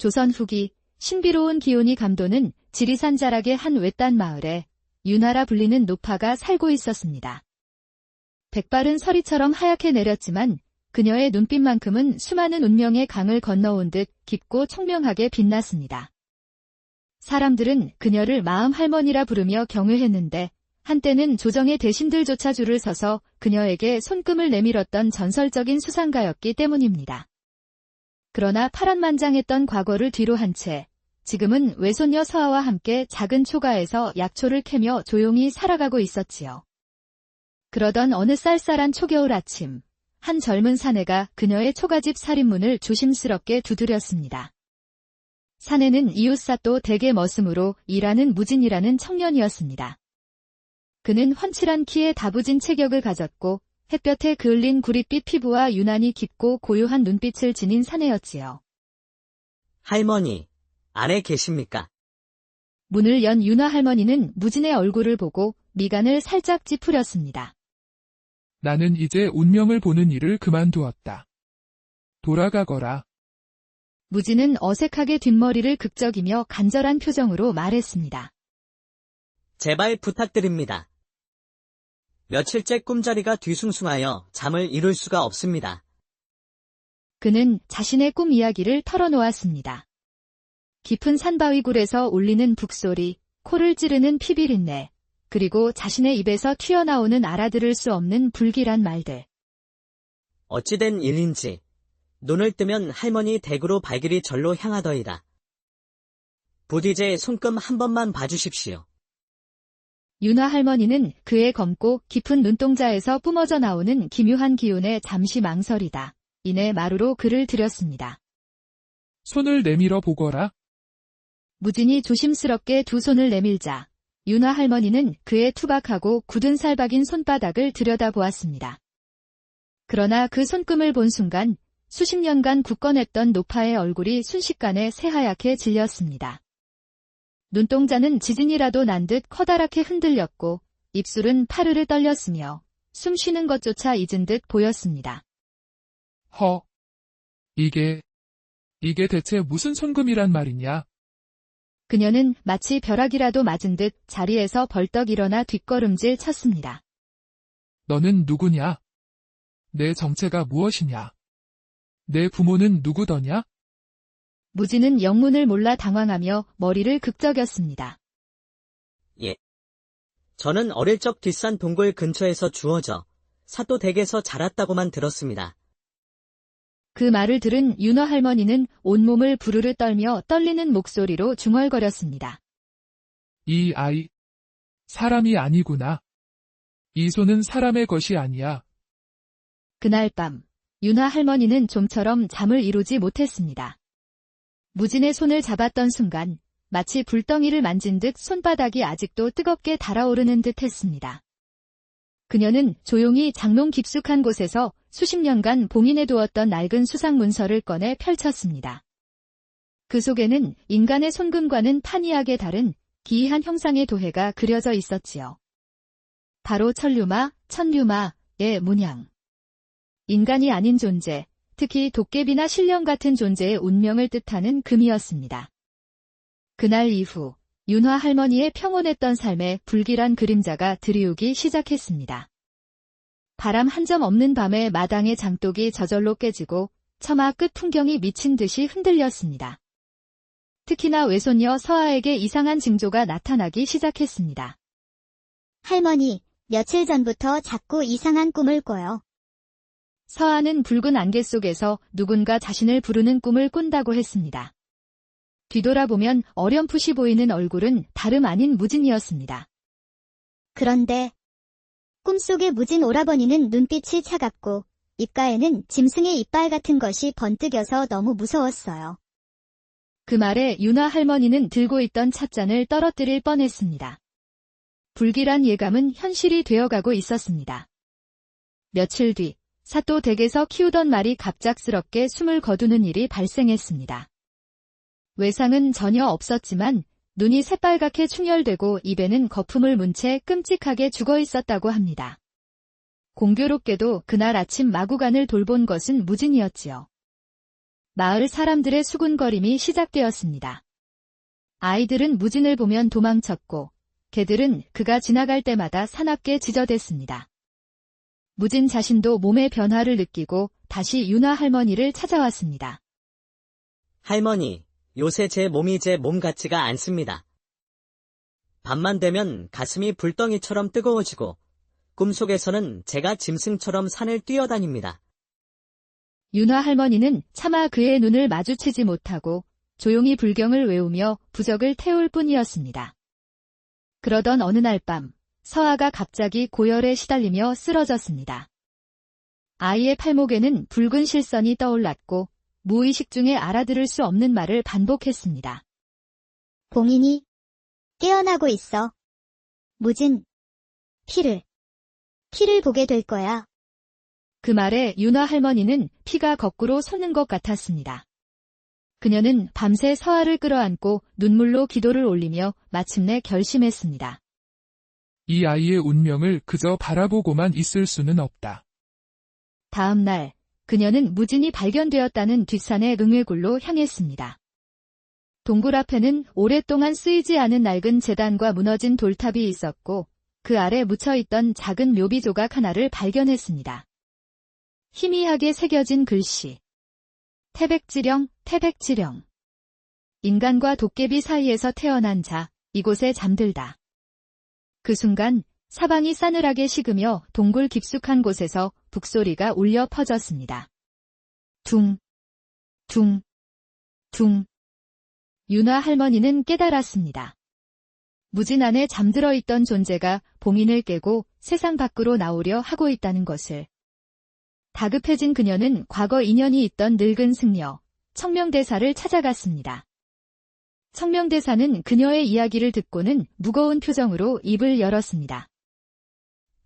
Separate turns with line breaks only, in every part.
조선 후기 신비로운 기운이 감도는 지리산 자락의 한 외딴 마을에 윤하라 불리는 노파가 살고 있었습니다. 백발은 서리처럼 하얗게 내렸지만 그녀의 눈빛만큼은 수많은 운명의 강을 건너온 듯 깊고 총명하게 빛났습니다. 사람들은 그녀를 마음 할머니라 부르며 경외했는데 한때는 조정의 대신들조차 줄을 서서 그녀에게 손금을 내밀었던 전설적인 수상가였기 때문입니다. 그러나 파란만장했던 과거를 뒤로 한 채 지금은 외손녀 서아와 함께 작은 초가에서 약초를 캐며 조용히 살아가고 있었지요. 그러던 어느 쌀쌀한 초겨울 아침, 한 젊은 사내가 그녀의 초가집 살인문을 조심스럽게 두드렸습니다. 사내는 이웃사또 대개 머슴으로 일하는 무진이라는 청년이었습니다. 그는 훤칠한 키에 다부진 체격을 가졌고 햇볕에 그을린 구릿빛 피부와 유난히 깊고 고요한 눈빛을 지닌 사내였지요.
할머니, 안에 계십니까?
문을 연 윤화 할머니는 무진의 얼굴을 보고 미간을 살짝 찌푸렸습니다.
나는 이제 운명을 보는 일을 그만두었다. 돌아가거라.
무진은 어색하게 뒷머리를 극적이며 간절한 표정으로 말했습니다.
제발 부탁드립니다. 며칠째 꿈자리가 뒤숭숭하여 잠을 이룰 수가 없습니다.
그는 자신의 꿈 이야기를 털어놓았습니다. 깊은 산바위굴에서 울리는 북소리, 코를 찌르는 피비린내, 그리고 자신의 입에서 튀어나오는 알아들을 수 없는 불길한 말들.
어찌된 일인지 눈을 뜨면 할머니 댁으로 발길이 절로 향하더이다. 부디 제 손금 한 번만 봐주십시오.
윤화 할머니는 그의 검고 깊은 눈동자에서 뿜어져 나오는 기묘한 기운에 잠시 망설이다. 이내 마루로 글을 들였습니다.
손을 내밀어 보거라.
무진이 조심스럽게 두 손을 내밀자 윤화 할머니는 그의 투박하고 굳은 살박인 손바닥을 들여다보았습니다. 그러나 그 손금을 본 순간 수십 년간 굳건했던 노파의 얼굴이 순식간에 새하얗게 질렸습니다. 눈동자는 지진이라도 난 듯 커다랗게 흔들렸고 입술은 파르르 떨렸으며 숨 쉬는 것조차 잊은 듯 보였습니다.
허. 이게, 이게 대체 무슨 손금이란 말이냐?
그녀는 마치 벼락이라도 맞은 듯 자리에서 벌떡 일어나 뒷걸음질 쳤습니다.
너는 누구냐? 내 정체가 무엇이냐? 내 부모는 누구더냐?
무지는 영문을 몰라 당황하며 머리를 극적였습니다.
저는 어릴 적 뒷산 동굴 근처에서 주워져 사또 댁에서 자랐다고만 들었습니다.
그 말을 들은 윤화 할머니는 온몸을 부르르 떨며 떨리는 목소리로 중얼거렸습니다.
이 아이, 사람이 아니구나. 이 손은 사람의 것이 아니야.
그날 밤, 윤화 할머니는 좀처럼 잠을 이루지 못했습니다. 무진의 손을 잡았던 순간 마치 불덩이를 만진 듯 손바닥이 아직도 뜨겁게 달아오르는 듯 했습니다. 그녀는 조용히 장롱 깊숙한 곳에서 수십 년간 봉인해 두었던 낡은 수상 문서를 꺼내 펼쳤습니다. 그 속에는 인간의 손금과는 판이하게 다른 기이한 형상의 도해가 그려져 있었지요. 바로 천류마, 천류마의 문양. 인간이 아닌 존재, 특히 도깨비나 신령 같은 존재의 운명을 뜻하는 금이었습니다. 그날 이후 윤화 할머니의 평온했던 삶에 불길한 그림자가 들이우기 시작했습니다. 바람 한 점 없는 밤에 마당의 장독이 저절로 깨지고 처마 끝 풍경이 미친 듯이 흔들렸습니다. 특히나 외손녀 서아에게 이상한 징조가 나타나기 시작했습니다.
할머니, 며칠 전부터 자꾸 이상한 꿈을 꿔요.
서아는 붉은 안개 속에서 누군가 자신을 부르는 꿈을 꾼다고 했습니다. 뒤돌아보면 어렴풋이 보이는 얼굴은 다름 아닌 무진이었습니다.
그런데 꿈속의 무진 오라버니는 눈빛이 차갑고 입가에는 짐승의 이빨 같은 것이 번뜩여서 너무 무서웠어요.
그 말에 윤화 할머니는 들고 있던 찻잔을 떨어뜨릴 뻔했습니다. 불길한 예감은 현실이 되어가고 있었습니다. 며칠 뒤 사또 댁에서 키우던 말이 갑작스럽게 숨을 거두는 일이 발생했습니다. 외상은 전혀 없었지만 눈이 새빨갛게 충혈되고 입에는 거품을 문 채 끔찍하게 죽어 있었다고 합니다. 공교롭게도 그날 아침 마구간을 돌본 것은 무진이었지요. 마을 사람들의 수군거림이 시작되었습니다. 아이들은 무진을 보면 도망쳤고, 개들은 그가 지나갈 때마다 사납게 지저댔습니다. 무진 자신도 몸의 변화를 느끼고 다시 윤아 할머니를 찾아왔습니다.
할머니, 요새 제 몸이 제 몸 같지가 않습니다. 밤만 되면 가슴이 불덩이처럼 뜨거워지고 꿈속에서는 제가 짐승처럼 산을 뛰어다닙니다.
윤화 할머니는 차마 그의 눈을 마주치지 못하고 조용히 불경을 외우며 부적을 태울 뿐이었습니다. 그러던 어느 날 밤, 서아가 갑자기 고열에 시달리며 쓰러졌습니다. 아이의 팔목에는 붉은 실선이 떠올랐고 무의식 중에 알아들을 수 없는 말을 반복했습니다.
봉인이 깨어나고 있어. 무진 피를 피를 보게 될 거야.
그 말에 윤화 할머니는 피가 거꾸로 솟는 것 같았습니다. 그녀는 밤새 서아를 끌어안고 눈물로 기도를 올리며 마침내 결심했습니다.
이 아이의 운명을 그저 바라보고만 있을 수는 없다.
다음 날 그녀는 무진이 발견되었다는 뒷산의 응회굴로 향했습니다. 동굴 앞에는 오랫동안 쓰이지 않은 낡은 재단과 무너진 돌탑이 있었고 그 아래 묻혀있던 작은 묘비 조각 하나를 발견했습니다. 희미하게 새겨진 글씨. 태백지령, 태백지령. 인간과 도깨비 사이에서 태어난 자, 이곳에 잠들다. 그 순간 사방이 싸늘하게 식으며 동굴 깊숙한 곳에서 북소리가 울려 퍼졌습니다. 둥, 둥, 둥. 윤화 할머니는 깨달았습니다. 무진 안에 잠들어 있던 존재가 봉인을 깨고 세상 밖으로 나오려 하고 있다는 것을. 다급해진 그녀는 과거 인연이 있던 늙은 승려, 청명대사를 찾아갔습니다. 청명대사는 그녀의 이야기를 듣고는 무거운 표정으로 입을 열었습니다.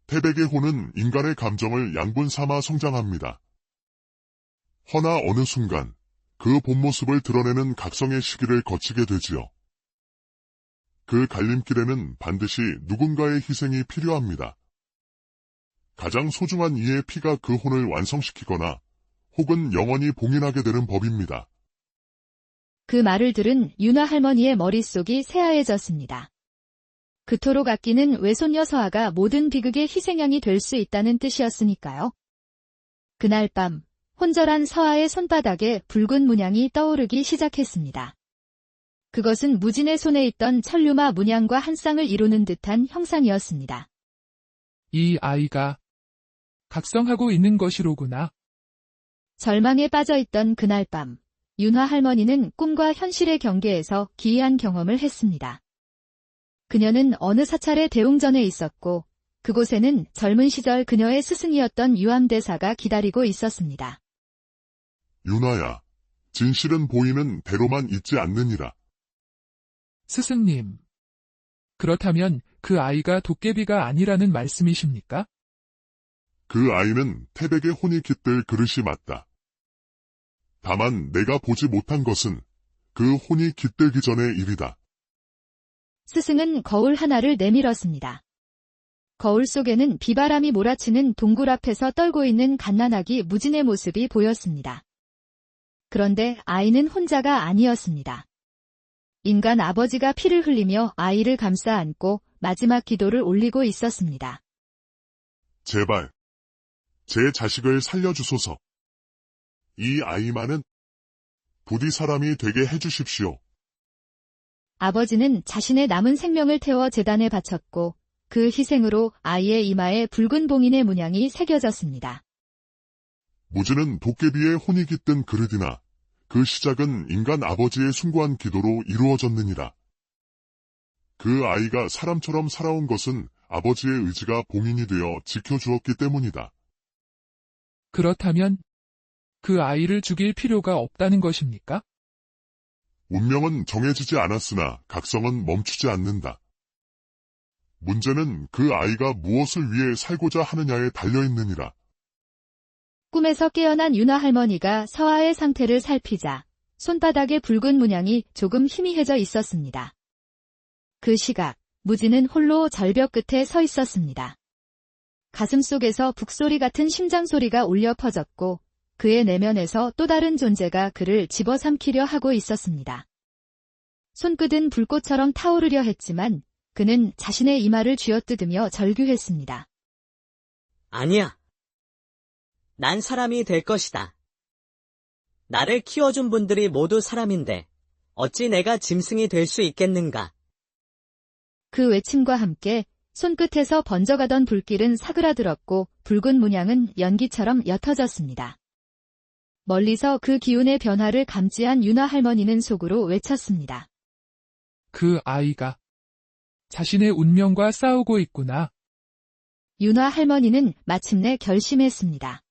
태백의 혼은 인간의 감정을 양분 삼아 성장합니다. 허나 어느 순간 그 본 모습을 드러내는 각성의 시기를 거치게 되지요. 그 갈림길에는 반드시 누군가의 희생이 필요합니다. 가장 소중한 이의 피가 그 혼을 완성시키거나 혹은 영원히 봉인하게 되는 법입니다.
그 말을 들은 윤화 할머니의 머릿속이 새하얘졌습니다. 그토록 아끼는 외손녀 서아가 모든 비극의 희생양이 될 수 있다는 뜻이었으니까요. 그날 밤, 혼절한 서아의 손바닥에 붉은 문양이 떠오르기 시작했습니다. 그것은 무진의 손에 있던 천류마 문양과 한 쌍을 이루는 듯한 형상이었습니다.
이 아이가 각성하고 있는 것이로구나.
절망에 빠져있던 그날 밤, 윤화 할머니는 꿈과 현실의 경계에서 기이한 경험을 했습니다. 그녀는 어느 사찰의 대웅전에 있었고, 그곳에는 젊은 시절 그녀의 스승이었던 유암대사가 기다리고 있었습니다.
윤아야, 진실은 보이는 대로만 있지 않느니라.
스승님. 그렇다면 그 아이가 도깨비가 아니라는 말씀이십니까?
그 아이는 태백의 혼이 깃들 그릇이 맞다. 다만 내가 보지 못한 것은 그 혼이 깃들기 전의 일이다.
스승은 거울 하나를 내밀었습니다. 거울 속에는 비바람이 몰아치는 동굴 앞에서 떨고 있는 갓난아기 무진의 모습이 보였습니다. 그런데 아이는 혼자가 아니었습니다. 인간 아버지가 피를 흘리며 아이를 감싸 안고 마지막 기도를 올리고 있었습니다.
제발, 제 자식을 살려주소서. 이 아이만은 부디 사람이 되게 해주십시오.
아버지는 자신의 남은 생명을 태워 재단에 바쳤고 그 희생으로 아이의 이마에 붉은 봉인의 문양이 새겨졌습니다.
무지는 도깨비의 혼이 깃든 그릇이나 그 시작은 인간 아버지의 숭고한 기도로 이루어졌느니라. 그 아이가 사람처럼 살아온 것은 아버지의 의지가 봉인이 되어 지켜주었기 때문이다.
그렇다면 그 아이를 죽일 필요가 없다는 것입니까?
운명은 정해지지 않았으나 각성은 멈추지 않는다. 문제는 그 아이가 무엇을 위해 살고자 하느냐에 달려있느니라.
꿈에서 깨어난 윤아 할머니가 서아의 상태를 살피자 손바닥에 붉은 문양이 조금 희미해져 있었습니다. 그 시각, 무지는 홀로 절벽 끝에 서 있었습니다. 가슴 속에서 북소리 같은 심장 소리가 울려 퍼졌고 그의 내면에서 또 다른 존재가 그를 집어삼키려 하고 있었습니다. 손끝은 불꽃처럼 타오르려 했지만 그는 자신의 이마를 쥐어뜯으며 절규했습니다.
아니야. 난 사람이 될 것이다. 나를 키워준 분들이 모두 사람인데 어찌 내가 짐승이 될 수 있겠는가?
그 외침과 함께 손끝에서 번져가던 불길은 사그라들었고 붉은 문양은 연기처럼 옅어졌습니다. 멀리서 그 기운의 변화를 감지한 윤아 할머니는 속으로 외쳤습니다.
그 아이가 자신의 운명과 싸우고 있구나.
윤아 할머니는 마침내 결심했습니다.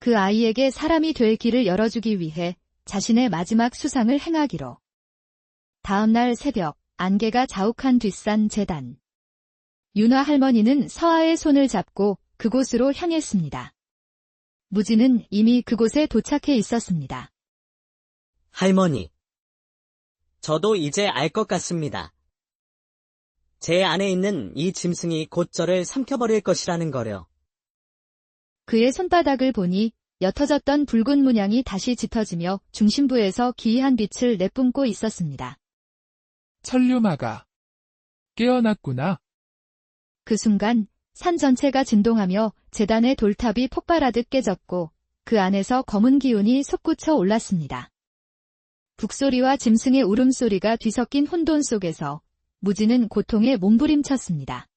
그 아이에게 사람이 될 길을 열어주기 위해 자신의 마지막 수상을 행하기로. 다음날 새벽, 안개가 자욱한 뒷산 재단. 윤아 할머니는 서아의 손을 잡고 그곳으로 향했습니다. 무지는 이미 그곳에 도착해 있었습니다.
할머니. 저도 이제 알 것 같습니다. 제 안에 있는 이 짐승이 곧 저를 삼켜버릴 것이라는 거려.
그의 손바닥을 보니 옅어졌던 붉은 문양이 다시 짙어지며 중심부에서 기이한 빛을 내뿜고 있었습니다.
천류마가 깨어났구나.
그 순간 산 전체가 진동하며 재단의 돌탑이 폭발하듯 깨졌고 그 안에서 검은 기운이 솟구쳐 올랐습니다. 북소리와 짐승의 울음소리가 뒤섞인 혼돈 속에서 무지는 고통에 몸부림쳤습니다.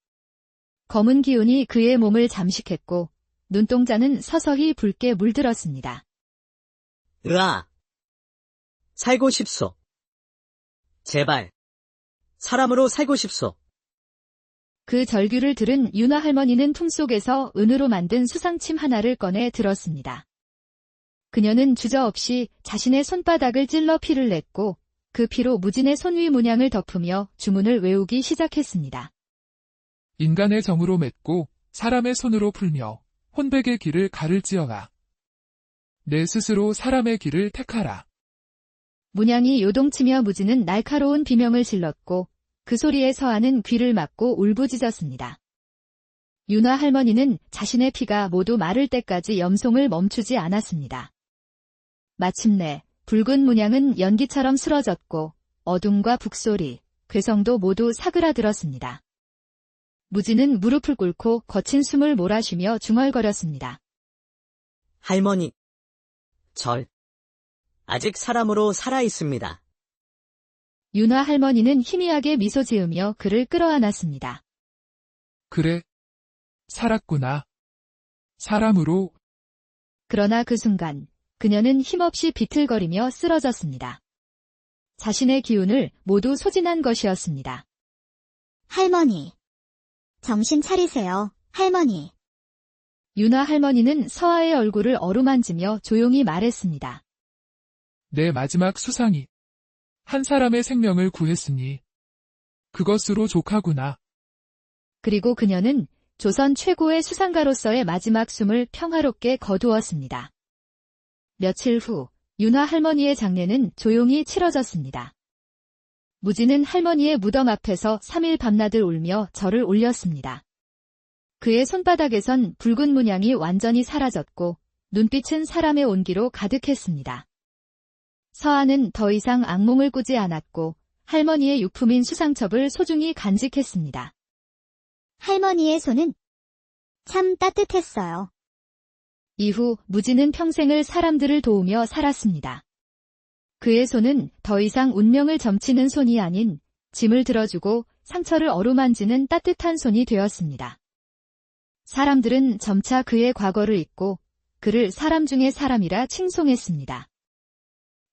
검은 기운이 그의 몸을 잠식했고 눈동자는 서서히 붉게 물들었습니다.
으아! 살고 싶소. 제발. 사람으로 살고 싶소.
그 절규를 들은 윤아 할머니는 품속에서 은으로 만든 수상침 하나를 꺼내 들었습니다. 그녀는 주저없이 자신의 손바닥을 찔러 피를 냈고 그 피로 무진의 손위 문양을 덮으며 주문을 외우기 시작했습니다.
인간의 정으로 맺고 사람의 손으로 풀며 혼백의 길을 가를지어라. 내 스스로 사람의 길을 택하라.
문양이 요동치며 무지는 날카로운 비명을 질렀고 그 소리에 서하는 귀를 막고 울부짖었습니다. 윤아 할머니는 자신의 피가 모두 마를 때까지 염송을 멈추지 않았습니다. 마침내 붉은 문양은 연기처럼 쓰러졌고 어둠과 북소리, 괴성도 모두 사그라들었습니다. 무지는 무릎을 꿇고 거친 숨을 몰아쉬며 중얼거렸습니다.
할머니. 절. 아직 사람으로 살아 있습니다.
윤아 할머니는 희미하게 미소 지으며 그를 끌어안았습니다.
그래. 살았구나. 사람으로
그러나 그 순간 그녀는 힘없이 비틀거리며 쓰러졌습니다. 자신의 기운을 모두 소진한 것이었습니다.
할머니. 정신 차리세요, 할머니.
윤아 할머니는 서아의 얼굴을 어루만지며 조용히 말했습니다.
내 마지막 수상이 한 사람의 생명을 구했으니 그것으로 족하구나.
그리고 그녀는 조선 최고의 수상가로서의 마지막 숨을 평화롭게 거두었습니다. 며칠 후 윤화 할머니의 장례는 조용히 치러졌습니다. 무지는 할머니의 무덤 앞에서 3일 밤낮을 울며 절을 올렸습니다. 그의 손바닥에선 붉은 문양이 완전히 사라졌고 눈빛은 사람의 온기로 가득했습니다. 서아는 더 이상 악몽을 꾸지 않았고 할머니의 유품인 수상첩을 소중히 간직했습니다.
할머니의 손은 참 따뜻했어요.
이후 무지는 평생을 사람들을 도우며 살았습니다. 그의 손은 더 이상 운명을 점치는 손이 아닌 짐을 들어주고 상처를 어루만지는 따뜻한 손이 되었습니다. 사람들은 점차 그의 과거를 잊고 그를 사람 중의 사람이라 칭송했습니다.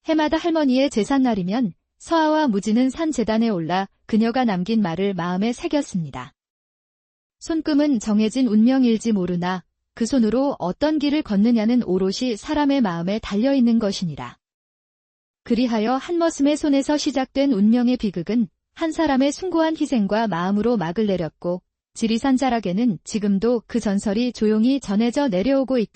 해마다 할머니의 제삿날이면 서아와 무지는 산 재단에 올라 그녀가 남긴 말을 마음에 새겼습니다. 손금은 정해진 운명일지 모르나 그 손으로 어떤 길을 걷느냐는 오롯이 사람의 마음에 달려있는 것이니라. 그리하여 한 머슴의 손에서 시작된 운명의 비극은 한 사람의 숭고한 희생과 마음으로 막을 내렸고 지리산 자락에는 지금도 그 전설이 조용히 전해져 내려오고 있다.